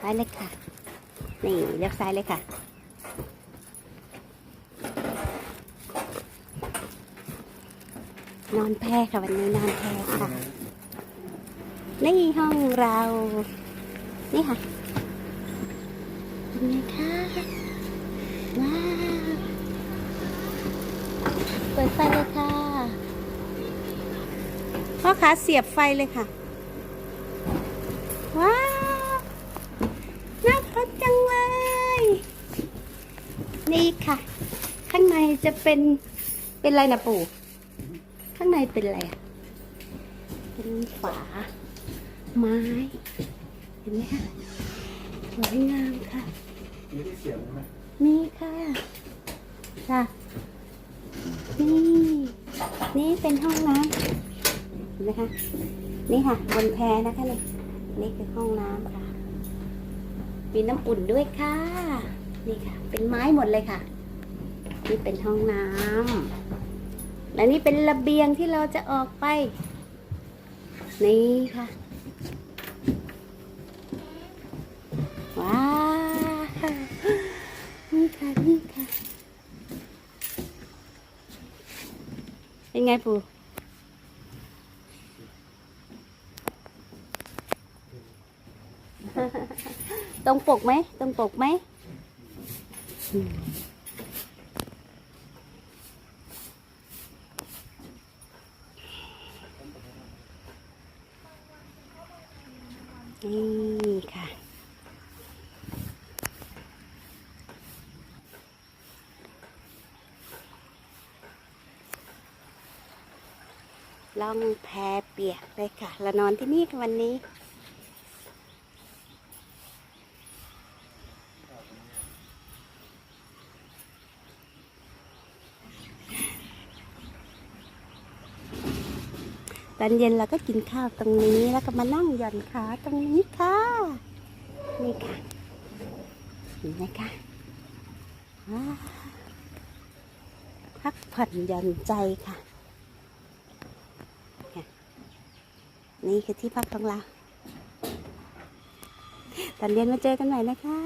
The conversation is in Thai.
ซ้ายเลยค่ะ นี่เลี้ยวซ้ายเลยค่ะ นอนแพค่ะวันนี้นอนแพค่ะ นี่ห้องเรา นี่ค่ะเป็นไงคะว้าวเปิดไฟเลยค่ะพ่อขาเสียบไฟเลยค่ะ ว้าวน่าพักจังเลย นี่ค่ะ ข้างในจะเป็นเป็นอะไรนะปู่ ข้างในเป็นอะไรอะเป็นฝา ไม้ เห็นไหมคะสวยงามค่ะมีที่เสียบไหมมีค่ะค่ะนี่ นี่เป็นห้องน้ำเห็นไหมคะ นี่ค่ะ บนแพนะคะนี่นี่คือห้องน้ำค่ะ มีน้ำอุ่นด้วยค่ะ นี่ค่ะ เป็นไม้หมดเลยค่ะ นี่เป็นห้องน้ำและนี่เป็นระเบียงที่เราจะออกไป นี่ค่ะ ว้าวนี่ค่ะนี่ค่ะ เป็นไงปูตรงปกไหมตรงปกไหมอืม นี่ค่ะ ล่องแพเปียกเลยค่ะ เรานอนที่นี่ค่ะวันนี้ ตอนเย็นเราก็กินข้าวตรงนี้แล้วก็มานั่งหย่อนขาตรงนี้ค่ะ นี่ค่ะเห็นไหมคะพักผ่อนหย่อนใจค่ะ นี่คือที่พักของเราตอนเย็นมาเจอกันใหม่นะคะ